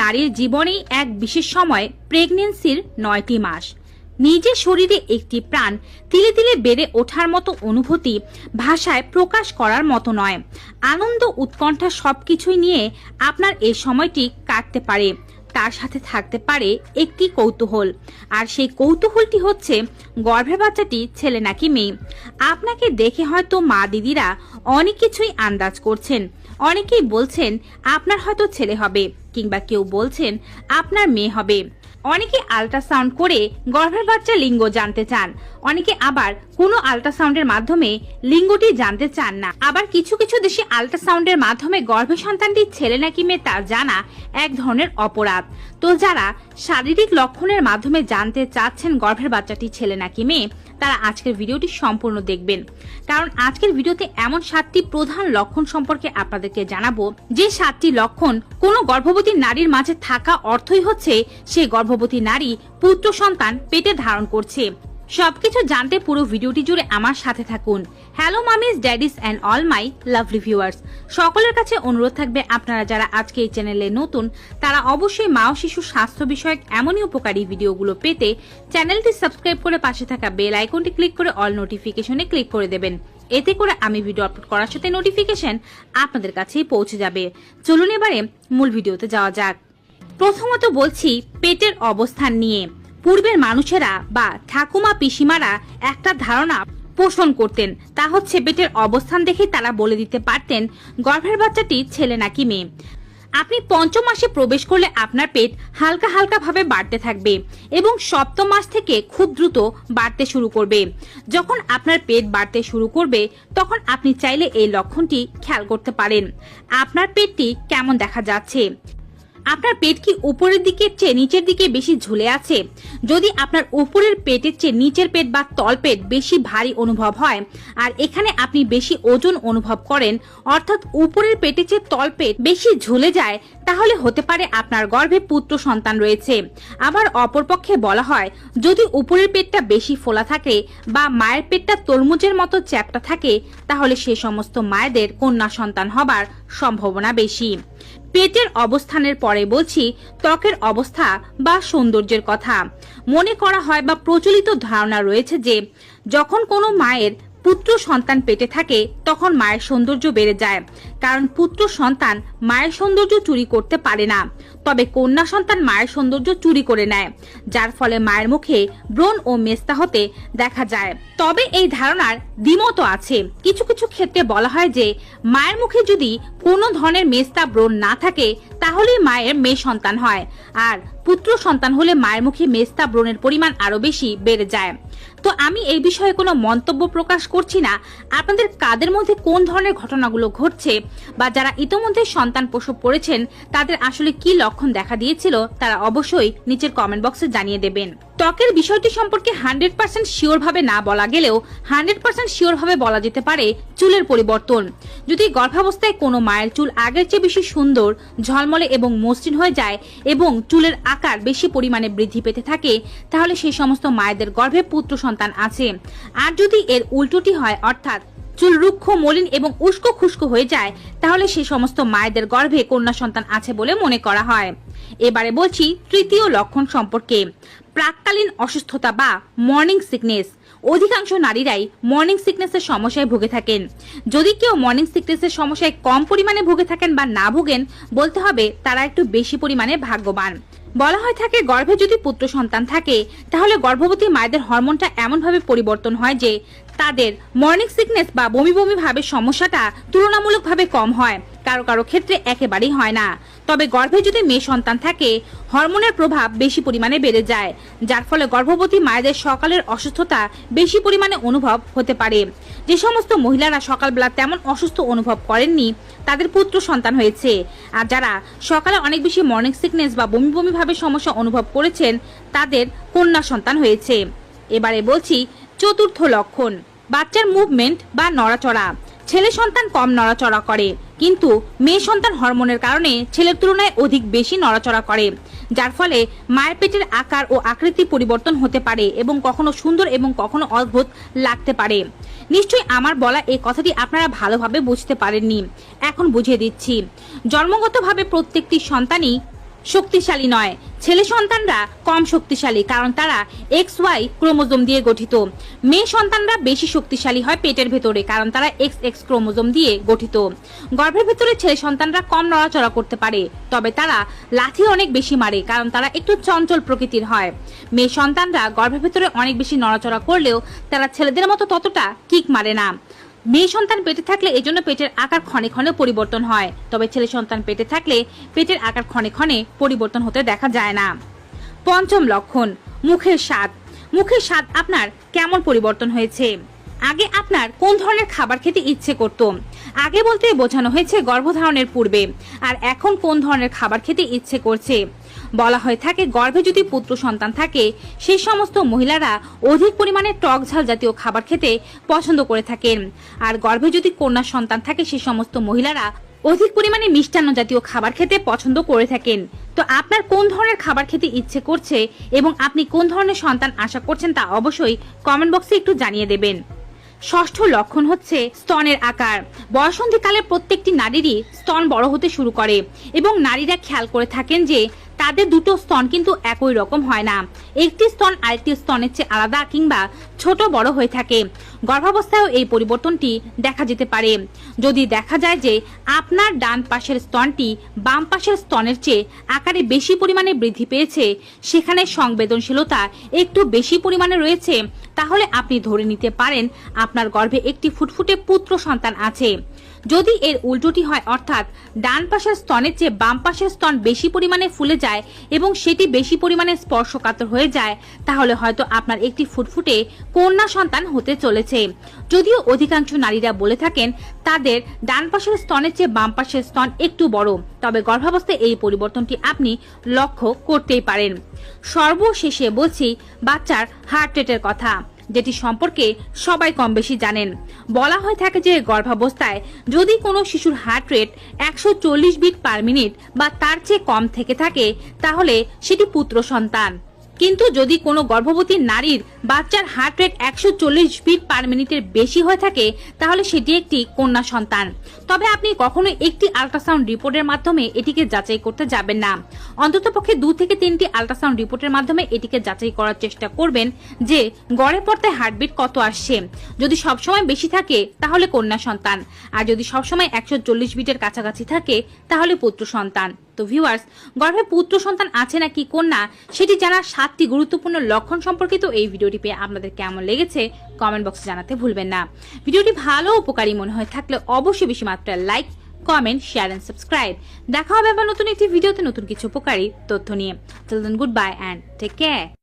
নারীর জীবনেই এক বিশেষ সময় প্রেগনেন্সির নয়টি মাস। নিজের শরীরে একটি প্রাণ তিলে তিলে বেড়ে ওঠার মতো অনুভূতি ভাষায় প্রকাশ করার মতো নয়। আনন্দ, উৎকণ্ঠা সবকিছুই নিয়ে আপনার এই সময়টি কাটতে পারে। তার সাথে থাকতে পারে একটি কৌতূহল। আর সেই কৌতূহলটি হচ্ছে গর্ভের বাচ্চাটি ছেলে নাকি মেয়ে? আপনাকে দেখে হয়তো মা দিদিরা অনেক কিছুই আন্দাজ করছেন। অনেকেই বলছেন, আপনার হয়তো ছেলে হবে। কিংবা কেউ বলছেন, আপনার মেয়ে হবে। অনেকে আল্ট্রাসাউন্ড করে গর্ভের বাচ্চা লিঙ্গ জানতে চান। অনেকে আবার কোনো আল্ট্রাসাউন্ডের মাধ্যমে লিঙ্গটি জানতে চান না। আবার কিছু কিছু দেশে আল্ট্রাসাউন্ডের মাধ্যমে গর্ভের সন্তানটি ছেলে নাকি মেয়ে তা জানা এক ধরনের অপরাধ। তো যারা শারীরিক লক্ষণের মাধ্যমে জানতে চাচ্ছেন গর্ভের বাচ্চাটি ছেলে নাকি মেয়ে, তারা আজকের ভিডিওটি সম্পূর্ণ দেখবেন। কারণ আজকের ভিডিওতে এমন সাতটি প্রধান লক্ষণ সম্পর্কে আপনাদেরকে জানাব। যে সাতটি লক্ষণ কোনো গর্ভবতী নারীর মাঝে থাকা অর্থই হচ্ছে সে গর্ভবতী নারী পুত্র সন্তান পেটে ধারণ করছে। সবকিছু জানতে পুরো ভিডিওটি জুড়ে আমার সাথে থাকুন। Hello mummies daddies and all my lovely viewers সকলের কাছে অনুরোধ থাকবে আপনারা যারা আজকে এই চ্যানেলে নতুন, তারা অবশ্যই মা ও শিশু স্বাস্থ্য বিষয়ক এমনই উপকারী ভিডিওগুলো পেতে চ্যানেলটি সাবস্ক্রাইব করে পাশে থাকা বেল আইকনটি ক্লিক করে অল নোটিফিকেশনে ক্লিক করে দেবেন। এতে করে আমি ভিডিও আপলোড করার সাথে নোটিফিকেশন আপনাদের কাছেই পৌঁছে যাবে। চলুন এবারে মূল ভিডিওতে যাওয়া যাক। প্রথমত বলছি পেটের অবস্থান নিয়ে। পূর্বের মানুষেরা বা ঠাকুমা পিসিমারা একটা ধারণা পোষণ করতেন। তা হচ্ছে পেটের অবস্থান দেখে তারা বলে দিতে পারতেন, গর্ভের বাচ্চাটি ছেলে নাকি মেয়ে। আপনি পঞ্চম মাসে প্রবেশ করলে আপনার পেট হালকা হালকা ভাবে বাড়তে থাকবে এবং সপ্তম মাস থেকে খুব দ্রুত বাড়তে শুরু করবে। যখন আপনার পেট বাড়তে শুরু করবে, তখন আপনি চাইলে এই লক্ষণটি খেয়াল করতে পারেন। আপনার পেটটি কেমন দেখা যাচ্ছে? আপনার পেট কি উপরের দিকের চেয়ে নিচের দিকে বেশি ঝুলে আছে? যদি আপনার উপরের পেটের চেয়ে নিচের পেট বা তল পেট বেশি ভারী অনুভব হয়, আর এখানে আপনি বেশি ওজন অনুভব করেন, অর্থাৎ উপরের পেটের চেয়ে তল পেট বেশি ঝুলে যায়, তাহলে হতে পারে আপনার গর্ভে পুত্র সন্তান রয়েছে। আবার অপরপক্ষে বলা হয়, যদি উপরের পেটটা বেশি ফোলা থাকে বা মায়ের পেটটা তরমুজের মতো চ্যাপটা থাকে, তাহলে সে সমস্ত মায়েদের কন্যা সন্তান হবার সম্ভাবনা বেশি। পেটের অবস্থানের পরে বলছি, ত্বকের অবস্থা বা সৌন্দর্যের কথা। মনে করা হয় বা প্রচলিত ধারণা রয়েছে যে, যখন কোনো মায়ের পুত্র সন্তান পেটে থাকে, তখন মায়ের সৌন্দর্য বেড়ে যায়। কারণ পুত্র সন্তান মায়ের সৌন্দর্য চুরি করতে পারে না। তবে কন্যা সন্তান মায়ের সৌন্দর্য চুরি করে নেয়, যার ফলে মায়ের মুখে ব্রণ ও মেস্তা হতে দেখা যায়। তবে এই ধারণার দ্বিমত আছে। কিছু কিছু ক্ষেত্রে বলা হয় যে, মায়ের মুখে যদি কোনো ধরনের মেস্তা ব্রণ না থাকে, তাহলেই মায়ের মেয়ে সন্তান হয়। আর পুত্র সন্তান হলে মায়ের মুখে মেস্তা ব্রণের পরিমাণ আরও বেশি বেড়ে যায়। তো আমি এই বিষয়ে কোনো মন্তব্য প্রকাশ করছি না। আপনাদের কাদের মধ্যে কোন ধরনের ঘটনাগুলো ঘটছে বা যারা ইতোমধ্যে সন্তান প্রসব করেছেন, তাদের আসলে কি লক্ষণ দেখা দিয়েছিল, তারা অবশ্যই নিচের কমেন্ট বক্সে জানিয়ে দেবেন। ত্বকের বিষয়টি সম্পর্কে হান্ড্রেড পার্সেন্ট শিওর ভাবে না বলা গেলেও হান্ড্রেড পার্সেন্ট শিওর ভাবে বলা যেতে পারে চুলের পরিবর্তন। যদি গর্ভাবস্থায় কোনো মায়ের চুল আগের চেয়ে বেশি সুন্দর, ঝলমলে এবং মসৃণ হয়ে যায় এবং চুলের আকার বেশি পরিমাণে বৃদ্ধি পেতে থাকে, তাহলে সেই সমস্ত মায়েদের গর্ভে পুত্র সন্তান আছে। আর যদি এর উল্টোটি হয়, অর্থাৎ চুল রুক্ষ, মলিন এবং উস্কো খুস্কো হয়ে যায়, তাহলে সেই সমস্ত মায়েদের গর্ভে কন্যা সন্তান আছে বলে মনে করা হয়। এবারে বলছি তৃতীয় লক্ষণ সম্পর্কে। প্রাককালীন অসুস্থতা বা মর্নিং সিকনেস অধিকাংশ নারীরাই মর্নিং সিকনেসের সমস্যায় ভুগে থাকেন। যদি কেউ মর্নিং সিকনেসের সমস্যায় কম পরিমাণে ভুগে থাকেন বা না ভুগেন, বলতে হবে তারা একটু বেশি পরিমাণে ভাগ্যবান। বলা হয় থাকে, গর্ভে যদি পুত্র সন্তান থাকে, তাহলে গর্ভবতী মায়েদের হরমোনটা এমনভাবে পরিবর্তন হয় যে তাদের মর্নিং সিকনেস বা বমি বমি ভাবে সমস্যাটা তুলনামূলকভাবে কম হয়। কারও কারও ক্ষেত্রে একেবারেই হয় না। তবে গর্ভে যদি মেয়ে সন্তান থাকে, হরমোনের প্রভাব বেশি পরিমাণে বেড়ে যায়, যার ফলে গর্ভবতী মায়েদের সকালের অসুস্থতা বেশি পরিমাণে অনুভব হতে পারে। যে সমস্ত মহিলারা সকালবেলা তেমন অসুস্থ অনুভব করেননি, তাদের পুত্র সন্তান হয়েছে। আর যারা সকালে অনেক বেশি মর্নিং সিকনেস বা বমি বমি ভাবের সমস্যা অনুভব করেছেন, তাদের কন্যা সন্তান হয়েছে। এবারে বলছি চতুর্থ লক্ষণ, বাচ্চার মুভমেন্ট বা নড়াচড়া। ছেলে সন্তান কম নড়াচড়া করে। কিন্তু মেয়ে সন্তান হরমোনের কারণে ছেলের তুলনায় অধিক বেশি নড়াচড়া করে, যার ফলে মায়ের পেটের আকার ও আকৃতি পরিবর্তন হতে পারে এবং কখনো সুন্দর এবং কখনো অদ্ভুত লাগতে পারে। নিশ্চয়ই আমার বলা এই কথাটি আপনারা ভালোভাবে বুঝতে পারেননি। এখন বুঝিয়ে দিচ্ছি। জন্মগতভাবে প্রত্যেকটি সন্তানই শক্তিশালী নয়। ছেলে সন্তানরা কম শক্তিশালী কারণ তারা এক্স ওয়াই ক্রোমোজোম দিয়ে গঠিত। মেয়ে সন্তানরা বেশি শক্তিশালী হয় পেটের ভেতরে কারণ তারা এক্স এক্স ক্রোমোজোম দিয়ে গঠিত। গর্ভের ভেতরে ছেলে সন্তানরা কম নড়াচড়া করতে পারে, তবে তারা লাথি অনেক বেশি মারে কারণ তারা একটু চঞ্চল প্রকৃতির হয়। মেয়ে সন্তানরা গর্ভের ভেতরে অনেক বেশি নড়াচড়া করলেও তারা ছেলেদের মতো ততটা কিক মারে না। মেয়ে সন্তান পেটে থাকলে এজন্য পেটের আকার ক্ষণে ক্ষণে পরিবর্তন হয়। তবে ছেলে সন্তান পেটে থাকলে পেটের আকার ক্ষণে ক্ষণে পরিবর্তন হতে দেখা যায় না। পঞ্চম লক্ষণ, মুখের স্বাদ। মুখের স্বাদ আপনার কেমন পরিবর্তন হয়েছে? আগে আপনার কোন ধরনের খাবার খেতে ইচ্ছে করত? আগে বলতে বোঝানো হয়েছে গর্ভধারণের পূর্বে। আর এখন কোন ধরনের খাবার খেতে ইচ্ছে করছে? বলা হয়ে থাকে, গর্ভে যদি পুত্র সন্তান থাকে, সেই সমস্ত মহিলারা অধিক পরিমাণে টক ঝাল জাতীয় খাবার খেতে পছন্দ করে থাকেন। আর গর্ভে যদি কন্যা সন্তান থাকে, সেই সমস্ত মহিলারা অধিক পরিমাণে মিষ্টান্ন জাতীয় খাবার খেতে পছন্দ করে থাকেন। তো আপনার কোন ধরনের খাবার খেতে ইচ্ছে করছে এবং আপনি কোন ধরনের সন্তান আশা করছেন তা অবশ্যই কমেন্ট বক্সে একটু জানিয়ে দেবেন। ষষ্ঠ লক্ষণ হচ্ছে স্তনের আকার। বয়সন্ধিকালে প্রত্যেকটি নারীরই স্তন বড় হতে শুরু করে এবং নারীরা খেয়াল করে থাকেন যে তাদের দুটো স্তন কিন্তু একই রকম হয় না। একটি স্তন আরেকটি স্তনের চেয়ে আলাদা কিংবা ছোট বড় হয়ে থাকে। গর্ভাবস্থায়ও এই পরিবর্তনটি দেখা যেতে পারে। যদি দেখা যায় যে আপনার ডান পাশের স্তনটি বাম পাশের স্তনের চেয়ে আকারে বেশি পরিমাণে বৃদ্ধি পেয়েছে, সেখানে সংবেদনশীলতা একটু বেশি পরিমাণে রয়েছে তাহলে আপনি ধরে নিতে পারেন আপনার গর্ভে একটি ফুটফুটে পুত্র সন্তান আছে। যদি এর উল্টোটি হয়, অর্থাৎ ডান পাশের স্তনের চেয়ে বাম পাশের স্তন বেশি পরিমাণে ফুলে যায় এবং সেটি বেশি পরিমাণে স্পর্শকাতর হয়ে যায়, তাহলে হয়তো আপনার একটি ফুটফুটে কন্যা সন্তান হতে চলেছে। যদিও অধিকাংশ নারীরা বলে থাকেন, তাদের ডান পাশের স্তনের চেয়ে বাম পাশের স্তন একটু বড়। তবে গর্ভাবস্থায় এই পরিবর্তনটি আপনি লক্ষ্য করতেই পারেন। সর্বশেষে বলছি, বাচ্চার হার্ট রেটের কথা। যেটি সম্পর্কে সবাই কম বেশি জানেন। বলা হয়ে থাকে যে গর্ভাবস্থায় যদি কোনো শিশুর হার্ট রেট একশো চল্লিশ বিট পার মিনিট বা তার চেয়ে কম থেকে থাকে, তাহলে সেটি পুত্র সন্তান। কিন্তু যদি কোনো গর্ভবতী নারীর বাচ্চার হার্ট রেট একশো চল্লিশ বিট পার মিনিটের বেশি হয়ে থাকে, তাহলে সেটি একটি কন্যা সন্তান। তবে আপনি কখনো একটি আল্ট্রাসাউন্ড রিপোর্টের মাধ্যমে এটিকে যাচাই করতে যাবেন না। অন্ততপক্ষে দু থেকে তিনটি আল্ট্রাসাউন্ড রিপোর্টের মাধ্যমে এটিকে যাচাই করার চেষ্টা করবেন যে গড়ে পর্দায় হার্টবিট কত আসছে। যদি সবসময় বেশি থাকে, তাহলে কন্যা সন্তান। আর যদি সবসময় একশো চল্লিশ বিটের কাছাকাছি থাকে, তাহলে পুত্র সন্তান। তো ভিউয়ার্স গর্ভে পুত্র সন্তান আছে নাকি কন্যা, সেটি জানার সাতটি গুরুত্বপূর্ণ লক্ষণ সম্পর্কিত এই ভিডিওটি পেয়ে আপনাদের কেমন লেগেছে কমেন্ট বক্সে জানাতে ভুলবেন না। ভিডিওটি ভালো উপকারী মনে হয়ে থাকলে অবশ্যই বেশি মাত্রায় like comment share and subscribe দেখা হবে আবার নতুন একটি ভিডিওতে নতুন কিছু উপকারী তথ্য নিয়ে। চলুন good bye and take care